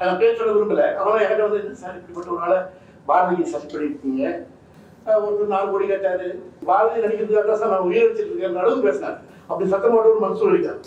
அதை பேர் சொல்ல விரும்பல. அதனால என்கிட்ட வந்து என்ன சார் இப்படிப்பட்ட ஒரு நாளை பாரதியை சரி பண்ணியிருக்கீங்க? ஒரு நாலு கோடி கேட்டாரு. பாரதி நடிக்கிறதுக்காக தான் சார் நான் உயிர் வச்சிருக்கேன் அளவுக்கு பேசினார். அப்படி சத்தமோட ஒரு மனசு சொல்லிட்டார்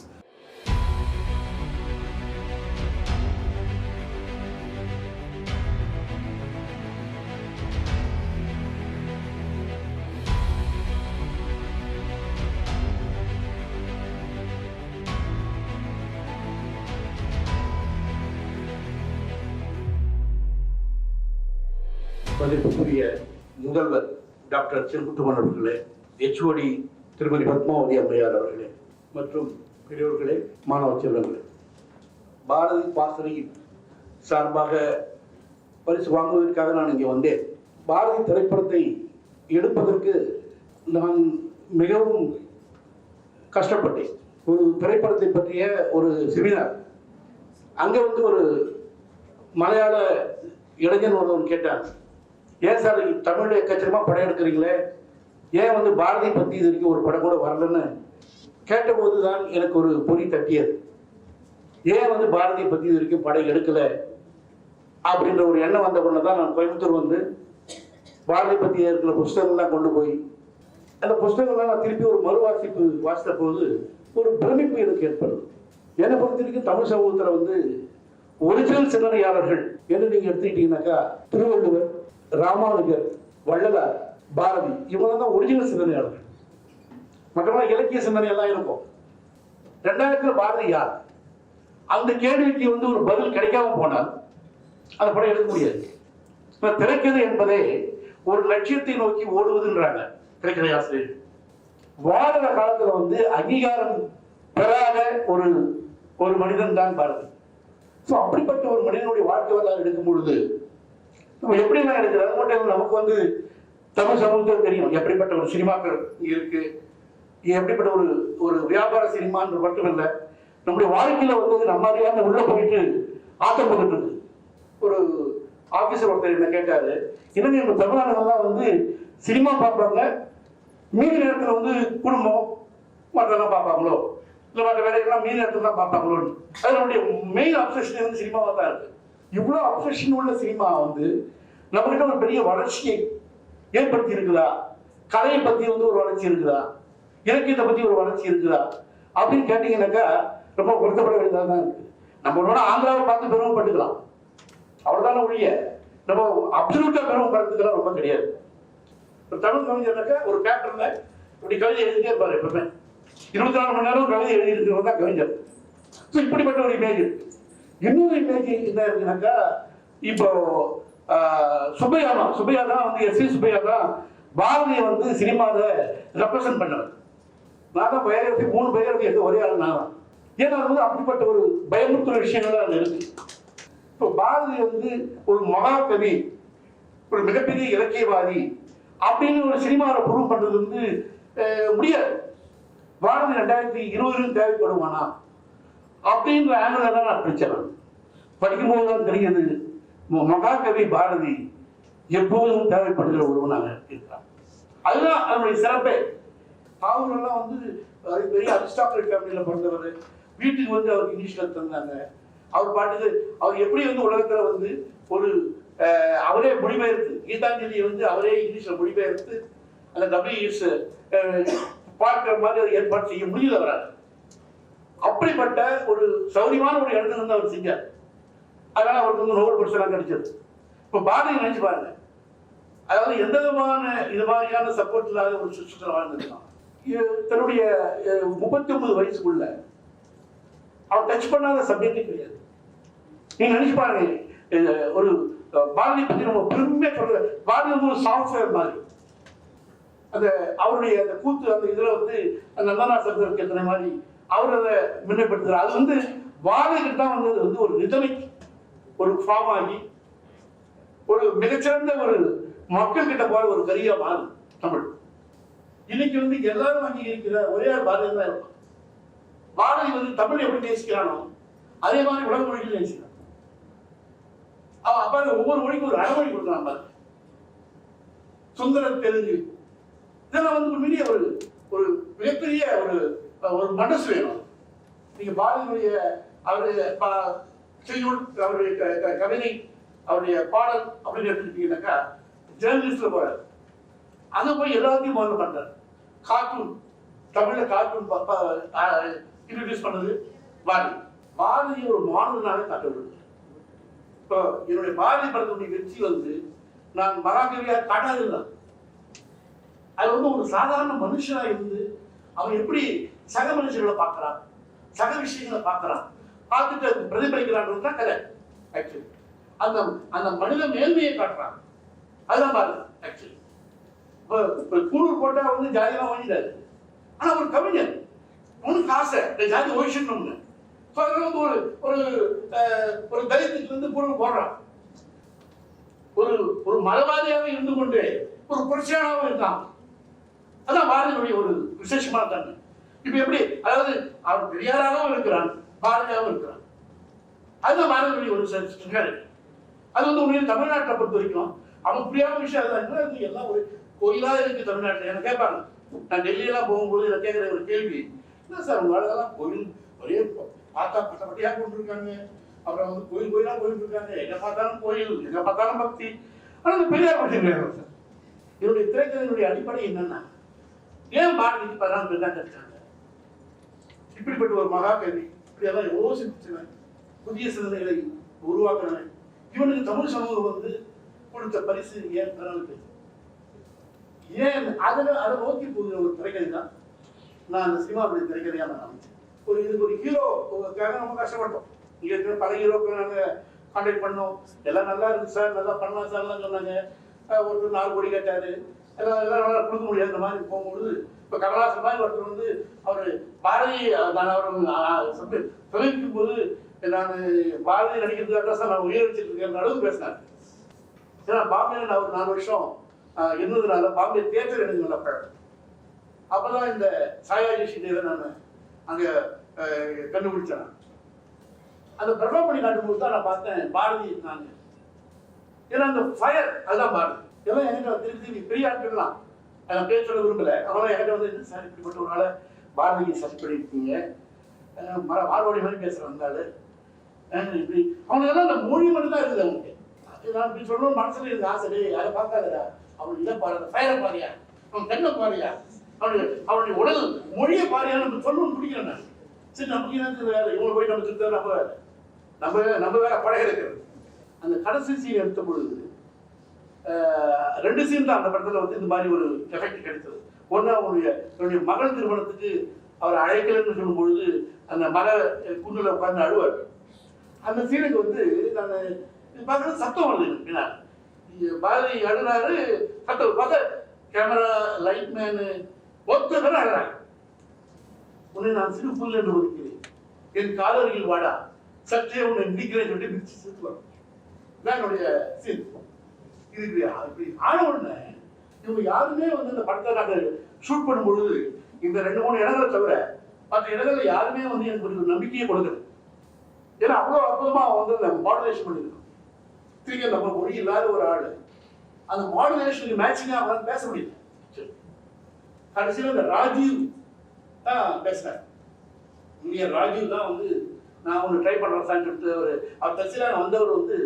மதிப்புக்குரிய முதல்வர் டாக்டர் செங்குட்டுமன் அவர்களே ஹெச்ஓடி திருமதி பத்மாவதி அம்மையார் அவர்களே மற்றும் பெரியவர்களே மாணவ செல்வங்களே. பாரதி பாசறையின் சார்பாக பரிசு வாங்குவதற்காக நான் இங்கே வந்தேன். பாரதி திரைப்படத்தை எடுப்பதற்கு நான் மிகவும் கஷ்டப்பட்டேன். ஒரு திரைப்படத்தை பற்றிய ஒரு செமினார் அங்கே வந்து ஒரு மலையாள இளைஞன் ஒருவன் கேட்டான். ஏன் சார் தமிழில் எக்கச்சக்கமாக படம் எடுக்கிறீங்களே? ஏன் வந்து பாரதி பற்றி இது வரைக்கும் ஒரு படம் கூட வரலன்னு கேட்டபோது தான் எனக்கு ஒரு பொறி தட்டியது. ஏன் வந்து பாரதியை பற்றி இது வரைக்கும் படம் எடுக்கலை? அப்படின்ற ஒரு எண்ணம் வந்த உடனே தான் நான் கோயம்புத்தூர் வந்து பாரதி பற்றி இருக்கிற புஸ்தகங்கள்லாம் கொண்டு போய் அந்த புஸ்தகங்கள்லாம் நான் திருப்பி ஒரு மறுவாசிப்பு வாசித்த போது ஒரு பிரமிப்பு எனக்கு ஏற்படுது. என்னை பொறுத்த வரைக்கும் தமிழ் சமூகத்தில் வந்து ஒரிஜினல் சிந்தனையாளர்கள் என்று நீங்கள் எடுத்துக்கிட்டீங்கன்னாக்கா திருவள்ளுவர் ராமானுஜர் வள்ளலார் பாரதி இவங்க தான் ஒரிஜினல் சிந்தனையாளர்கள். மற்றவங்க இலக்கிய சிந்தனை எல்லாம் இருக்கும். ரெண்டாயிரத்துல பாரதி யார்? அந்த கேள்விக்கு வந்து ஒரு பதில் கிடைக்காம போனால் அந்த படம் எடுக்க முடியாது. இப்போ திரைக்கதை என்பதே ஒரு லட்சியத்தை நோக்கி ஓடுவதுன்றாங்க திரைக்கதை ஆசிரியர். வாழ்கிற காலத்துல வந்து அங்கீகாரம் பெறாத ஒரு ஒரு மனிதன் தான் பாரதி. ஸோ அப்படிப்பட்ட ஒரு மனிதனுடைய வாழ்க்கை வரலாறு எடுக்கும் பொழுது நம்ம எப்படிலாம் எடுக்கிறது அது மட்டும் நமக்கு வந்து தமிழ் சமூகத்தில் தெரியும். எப்படிப்பட்ட ஒரு சினிமாக்கள் இருக்கு? எப்படிப்பட்ட ஒரு ஒரு வியாபார சினிமான்ற மட்டும் இல்லை நம்முடைய வாழ்க்கையில வந்து நம்ம அறியாம உள்ள போயிட்டு ஆட்டம் போட்டுட்டு இருக்கு. ஒரு ஆபீசர் ஒருத்தர் என்ன கேட்டாரு என்னங்க நம்ம தமிழ்நாடுகள்லாம் வந்து சினிமா பார்ப்பாங்க? மீதி நேரத்தில் வந்து குடும்பம் மற்றெல்லாம் பார்ப்பாங்களோ? இல்லை மற்ற வேலைகள்லாம் மீதி நேரத்தில் தான் பார்ப்பாங்களோன்னு? அது நம்முடைய மெயின் அப்சஷன் வந்து சினிமாவாக தான் இருக்கு. இவ்வளோ அப்சஷன் உள்ள சினிமா வந்து நம்மகிட்ட ஒரு பெரிய வளர்ச்சியை ஏற்படுத்தி இருக்குதா? கலையை பற்றி வந்து ஒரு வளர்ச்சி இருக்குதா? இலக்கியத்தை பற்றி ஒரு வளர்ச்சி இருக்குதா? அப்படின்னு கேட்டீங்கன்னாக்கா ரொம்ப வருத்தப்பட வேண்டியதாக தான் இருக்குது நம்ம ஒன்றோட ஆந்திராவை பார்த்து பெருமைப்பட்டுக்கலாம் அவ்வளோதான ஒழிய நம்ம அப்சல்யூட்டாக பெருமைப்படுறதுக்கெல்லாம் ரொம்ப கிடையாது. ஒரு தமிழ் கவிஞர்னாக்கா ஒரு பேப்பர்ல இப்படி கவிதை எழுதிட்டே இருப்பார் எப்பவுமே. இருபத்தி நாலு மணி நேரம் கவிதை எழுதி இருக்கிறவங்க தான் கவிஞர். ஸோ இப்படிப்பட்ட ஒரு இமேஜ் இருக்குது இன்னொரு இமேஜ் என்ன இருக்குனாக்கா இப்போ ஆஹ், சுப்பையா தான். சுப்பையா தான் வந்து எஸ் சி சுப்பையா தான் பாரதியை வந்து சினிமாவில் ரெப்ரசன்ட் பண்ணவர். நான் தான் பயோகிராஃபி மூணு பயோகிராஃபி எடுத்து ஒரே ஆள் நான். தான் ஏன்னா அது வந்து அப்படிப்பட்ட ஒரு பயமுறுத்துற விஷயங்கள் அது இருக்கு. இப்போ பாரதி வந்து ஒரு மகாகவி ஒரு மிகப்பெரிய இலக்கியவாதி அப்படின்னு ஒரு சினிமாவை ப்ரூவ் பண்ணுறது வந்து முடியாது. பாரதி ரெண்டாயிரத்தி இருபதுன்னு தேவைப்படுவானா? அப்படின்ற ஆங்கிள் தான் நான் படித்தேன் படிக்கும்போது தான் தெரியுது. ம- மகாகவி பாரதி எப்போதும் தேவைப்படுகிற ஒருவனாக இருக்கிறான் அதுதான் அதனுடைய சிறப்பே. அவங்களெல்லாம் வந்து பெரிய அரிஸ்டாக்ரட் ஃபேமிலியில் பிறந்தவர். வீட்டுக்கு வந்து அவருக்கு இங்கிலீஷில் தந்தாங்க. அவர் பாட்டுக்கு அவர் எப்படி வந்து உலகத்தில் வந்து ஒரு அவரே மொழிபெயர்த்து கீதாஞ்சலியை வந்து அவரே இங்கிலீஷில் மொழிபெயர்த்து அந்த டபிள்யூஎஸ் பார்க்குற மாதிரி அதை ஏற்பாடு செய்ய முடியல வராது அப்படிப்பட்ட ஒரு சௌரியமான ஒரு இடத்துல இருந்து அவர் செஞ்சார். அதனால அவருக்கு வந்து நோபல் பரிசுலாம் கிடைச்சது. இப்போ பாரதி நினைச்சு பாருங்க. அதாவது எந்த விதமான இது மாதிரியான சப்போர்ட் இல்லாத ஒரு சுற்றுலா வாழ்ந்துருக்கான் தன்னுடைய முப்பத்தி ஒன்பது வயசுக்குள்ள அவர் டச் பண்ணாத சப்ஜெக்டே கிடையாது. நீங்க நினைச்சு பாருங்க ஒரு அஹ், பாரதி பத்தி நம்ம பெருமையா சொல்ற பாரதி வந்து ஒரு சாஃப்ட்வேர் மாதிரி. அந்த அவருடைய அந்த கூத்து அந்த இதுல வந்து அந்த நந்தனா சங்கர் எத்தனை மாதிரி அவர் அதை முன்னைப்படுத்துறார் அது வந்து பாரதிக்கு தான் வந்து அது வந்து ஒரு ரிதமிக் ஒரு ஃபார்ம் ஆகி ஒரு மிகச்சிறந்த ஒரு மக்கள் கிட்ட போற ஒரு கரியா மாறும் தமிழ். இன்னைக்கு வந்து எல்லாரும் அங்கீகரிக்கிற ஒரே ஆள் பாரதி தான் இருக்கும் பாரதி வந்து தமிழ் எப்படி நேசிக்கிறானோ அதே மாதிரி உலக மொழிகள் நேசிக்கிறான் அவன் அப்ப ஒவ்வொரு மொழிக்கும் ஒரு அறமொழி கொடுக்குறான் பாரு சுந்தர தெலுங்கு. இதெல்லாம் வந்து ஒரு பெரிய ஒரு ஒரு மிகப்பெரிய ஒரு ஒரு மனசு வேணும். நீங்க பாரதியுடைய அவருடைய செய்யுள் அவருடைய க- க- கவிதை அவருடைய பாடல் அப்படின்னு எடுத்துக்கிட்டீங்கன்னாக்கா ஜேர்னலிஸ்ட்ல போறாரு. அதை போய் எல்லாத்தையும் முதல்ல பண்றாரு. கார்ட்டூன் தமிழ்ல கார்ட்டூன் இன்ட்ரடியூஸ் பண்ணது பாரதி பாரதி ஒரு மாணவனாக காட்டப்படுது இப்போ என்னுடைய பாரதி படத்தினுடைய வெற்றி வந்து நான் மகாகவியா காட்டாது அது வந்து ஒரு சாதாரண மனுஷனா இருந்து அவன் எப்படி சக மனுஷர்களை பார்க்கறான். சக விஷயங்களை பார்க்கறான். பார்த்துட்டு அது பிரதிபலிக்கிறான்றது தான் கதை. ஆக்சுவலி அந்த அந்த மனித மேன்மையை காட்டுறான். அதுதான் பாருங்க. ஆக்சுவலி இப்போ இப்போ போட்டா வந்து ஜாதியெல்லாம் வாங்கிட்டாரு. ஆனா ஒரு கவிஞர். உனக்கு ஆசை. இந்த ஜாதி ஒழிச்சிடணும்னு ஸோ அதனால வந்து ஒரு ஒரு ஒரு தலித்துக்கு வந்து கூழூர் போடுறான். ஒரு ஒரு மதவாதியாக இருந்து கொண்டு ஒரு புரட்சியாளராகவும் இருக்கான். அதான் பாரதியுடைய ஒரு விசேஷமான தன்மை. இப்ப எப்படி? அதாவது அவன் பெரியாராகவும் இருக்கிறான் பாரதியாகவும் இருக்கிறான். அதுதான் பாரதியுடைய ஒரு ஸ்ட்ரெங்கர் அது வந்து உண்மையில் தமிழ்நாட்டை பொறுத்த வரைக்கும் அவன் புரியாத விஷயம் அதுதான். என்ன எல்லாம் ஒரு கோயிலா இருக்கு தமிழ்நாட்டில். எனக்கு கேட்பாங்க. நான் டெல்லியெல்லாம் போகும்போது எனக்கு கேட்குற ஒரு கேள்வி. என்ன சார் உங்க ஆளுங்கெல்லாம் கோயில் ஒரே பார்த்தா பட்டப்பட்டியாக கொண்டிருக்காங்க. அப்புறம் வந்து கோயில் கோயிலாக போயிட்டு இருக்காங்க எங்க பார்த்தாலும் கோயில் எங்க பார்த்தாலும் பக்தி. ஆனால் இந்த பெரியார் பற்றி கிடையாது சார். என்னுடைய திரைக்கதையினுடைய அடிப்படை என்னன்னா ஏன் பாரதிக்கு பதினாலு பேர் தான் கிடைச்சாங்க இப்படிப்பட்ட ஒரு மகாகவி இப்படியெல்லாம் யோசிச்சுனேன் புதிய சிந்தனைகளை உருவாக்கினவன் இவனுக்கு தமிழ் சமூகம் வந்து கொடுத்த பரிசு ஏன் பெறாமல் ஏன் அதில் அதை நோக்கி போகிற ஒரு திரைக்கதை தான் நான் அந்த சினிமாவுடைய திரைக்கதையா நான் அமைச்சேன். ஒரு இதுக்கு ஒரு ஹீரோக்காக ரொம்ப கஷ்டப்பட்டோம். இங்க இருக்கிற பல ஹீரோக்கள் நாங்கள் கான்டாக்ட் பண்ணோம். எல்லாம் நல்லா இருக்கு சார் நல்லா பண்ணலாம் சார்லாம் சொன்னாங்க. ஒருத்தர் நாலு கோடி கேட்டார். எல்லாம் நல்லா கொடுக்க முடியாது. மாதிரி போகும்பொழுது இப்போ கமலாசன் மாதிரி ஒருத்தர் வந்து அவர் பாரதி அஹ் நான் அவர் சமீபிக்கும் போது நான் பாரதி நடிக்கிறதுக்காக தான் சார் நான் உயிர் வச்சுட்டு இருக்கேன் நடுவு பேசினார். ஏன்னா பாம்பேல நான் ஒரு நாலு வருஷம் இருந்ததுனால பாம்பே தியேட்டர் எனக்கு நல்ல பழக்கம் அப்பதான் இந்த சாயாஜி ஷிண்டேவை நான் அங்க கண்டுபிடிச்சேன். அந்த பிரபலம் பண்ணி காட்டும்போது தான் நான் பார்த்தேன் பாரதி நான். ஏன்னா அந்த ஃபயர் அதுதான் பாரதி. எல்லாம் என்கிட்ட திருப்பி திருப்பி பெரிய ஆட்கள்லாம் நான் பேர் சொல்ல விரும்பல. அவங்களாம் என்கிட்ட வந்து என்ன சார் இப்படிப்பட்ட ஒரு நாள் பாரதியை சர்ச் பண்ணியிருக்கீங்க. மர மார்வாடி மாதிரி பேசுகிற வந்தாள் இப்படி. அவனுக்கு அந்த மொழி மட்டும் தான் இருக்குது அவனுக்கு. அது நான் இப்படி சொல்லணும் மனசில் இருக்குது ஆசை. டேய் பார்க்காதடா. அவன் இதை பாரு ஃபயரை பாரியா. அவன் கண்ணை பாரியா. அவனுக்கு அவனுடைய உடல் மொழியை பாரியா. நம்ம சொல்லணும்னு பிடிக்கிறேன் நான். சரி நமக்கு என்ன வேலை? இவங்க போய் நம்ம சுத்த நம்ம வேலை. நம்ம நம்ம வேலை பழக இருக்கிறது அந்த கடைசி சீன் எடுத்த பொழுது ரெண்டு சீன் தான் அந்த படத்தில் வந்து இந்த மாதிரி ஒரு எஃபெக்ட் கிடைத்தது. ஒன்று அவனுடைய என்னுடைய மகள் திருமணத்துக்கு அவர் அழைக்கலைன்னு சொல்லும் பொழுது அந்த மலை குன்றில் உட்கார்ந்து அழுவார். அந்த சீனுக்கு வந்து நான் இது பார்க்குறது சத்தம் வருது எனக்கு பாரதி அழுறாரு சத்தம் பார்த்தா கேமரா லைட் மேனு ஒத்த பேர் அழுறாங்க. உன்னை நான் சிறு புல் என்று ஒதுக்கிறேன். என் காலருகில் வாடா. சற்றே உன்னை நிற்கிறேன் சொல்லிட்டு மிதிச்சு சேர்த்துவாங்க இதான் என்னுடைய சீன் இது இப்படி இப்படி ஆன உடனே இவங்க யாருமே வந்து இந்த படத்தை நாங்கள் ஷூட் பண்ணும்பொழுது இந்த ரெண்டு மூணு இடங்களை தவிர மற்ற இடங்கள்ல யாருமே வந்து எனக்கு கொஞ்சம் நம்பிக்கையை கொடுக்கல. ஏன்னா அவ்வளோ அற்புதமாக வந்து அந்த மாடுலேஷன் பண்ணியிருக்கோம் திரும்பி நம்ம மொழி இல்லாத ஒரு ஆள் அந்த மாடுலேஷனுக்கு மேட்சிங்காக அவரால் பேச முடியல. சரி. கடைசியில் இந்த ராஜீவ் தான் பேசுகிறேன் இந்திய ராஜீவ் தான் வந்து நான் ஒன்று ட்ரை பண்ணுறேன் சார் ஒரு அவர் அவர் வந்தவர் வந்து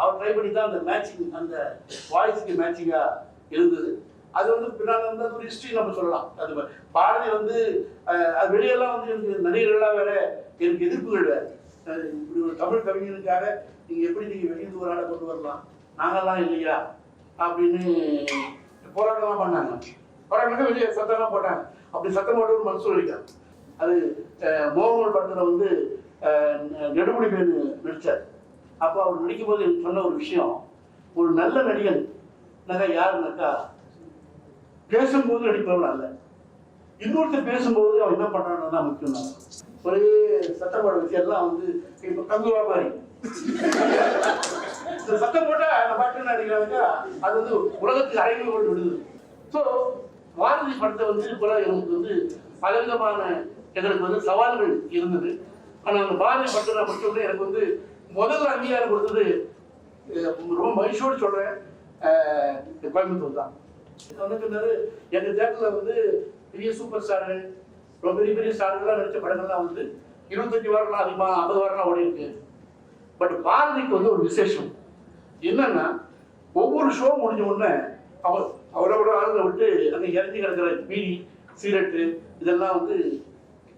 அவர் ட்ரை பண்ணி தான் அந்த மேட்சிங் அந்த வாய்ஸ்க்கு மேட்சிங்காக இருந்தது. அது வந்து பின்னால் வந்து அது ஒரு ஹிஸ்ட்ரி நம்ம சொல்லலாம். அது பாரதி வந்து அது வெளியெல்லாம் வந்து எனக்கு நடிகர்கள்லாம் வேற எனக்கு எதிர்ப்புகள் வேறு. இப்படி ஒரு தமிழ் கவிஞனுக்காக நீங்கள் எப்படி நீங்கள் வெளியிருந்து ஒரு ஆளை கொண்டு வரலாம்? நாங்கள்லாம் இல்லையா? அப்படின்னு போராட்டம்லாம் பண்ணாங்க. போராட்டம் வெளியே சத்தம்லாம் போட்டாங்க. அப்படி சத்தம் போட்டு ஒரு மனசு வலிக்காங்க அது மோகன் படத்தில் வந்து நெடுமுடி பேரு நடித்தார் அப்போ அவர் நடிக்கும்போது எனக்கு சொன்ன ஒரு விஷயம் ஒரு நல்ல நடிகன் நகை யாருன்னாக்கா பேசும்போது நடிப்பவன் அல்ல. இன்னொருத்தர் பேசும்போது அவன் என்ன பண்றான்னு தான் முக்கியம். தான். ஒரே சத்தம் போட விஷயம்லாம் வந்து இப்போ தங்குவா வியாபாரி. இந்த சத்தம் போட்டா அந்த பாட்டு நடிக்கிறாங்க அது வந்து உலகத்துக்கு அறைகள் கொண்டு விடுது. ஸோ பாரதி படத்தை வந்து கூட எனக்கு வந்து பலவிதமான எங்களுக்கு வந்து சவால்கள் இருந்தது. ஆனால் அந்த பாரதி படத்தை நான் மட்டும் எனக்கு வந்து முதல் அங்கீகாரம் கொடுத்தது ரொம்ப மகிழ்ச்சியோடு சொல்றேன். கோயம்புத்தூர் தான். வந்து பின்னாரு எங்க தேட்டரில் வந்து பெரிய சூப்பர் ஸ்டார்கள் ரொம்ப பெரிய பெரிய ஸ்டார்கள்லாம் நடிச்ச படங்கள்லாம் வந்து இருபத்தஞ்சு வாரம்லாம் அதிகமாக ஐம்பது வாரம்லாம் ஓடி இருக்கு. பட் பாரதிக்கு வந்து ஒரு விசேஷம். என்னன்னா ஒவ்வொரு ஷோ முடிஞ்ச உடனே அவர் அவரோட ஆளுங்களை விட்டு அங்கே இறங்கி கிடக்கிற பீடி சிகரெட்டு இதெல்லாம் வந்து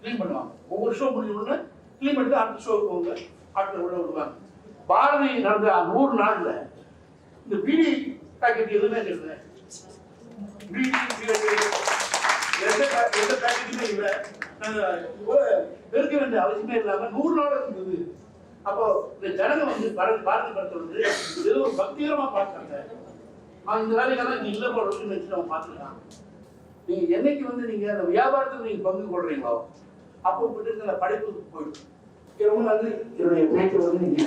க்ளீன் பண்ணுவாங்க. ஒவ்வொரு ஷோ முடிஞ்ச உடனே க்ளீன் பண்ணிட்டு அடுத்த ஷோவுக்கு போங்க ஆட்களை உள்ள விடுவாங்க. பாரதி நடந்த நூறு நாளில் இந்த பீடி பாக்கெட் எதுவுமே இல்லை பீடி எந்த எந்த பேக்கெட்டுமே இல்லை. நாங்கள் பெருக்க வேண்டிய அவசியமே இல்லாம நூறு நாள் இருந்தது. அப்போ இந்த ஜனங்க வந்து பாரதி பாரதி படத்தை வந்து ஏதோ பக்திகரமாக பக்திகரமா பார்த்தாங்க. இந்த வேலைக்கெல்லாம் நீ இல்லை போடுறதுன்னு வச்சு நம்ம பார்த்துக்கலாம் நீங்க என்னைக்கு வந்து நீங்க அந்த வியாபாரத்தில் நீங்க பங்கு கொள்றீங்களோ அப்போ விட்டு இந்த படைப்புக்கு போயிடும். ரொம்ப நன்றி. என்னுடைய பேச்சு வந்து நீங்க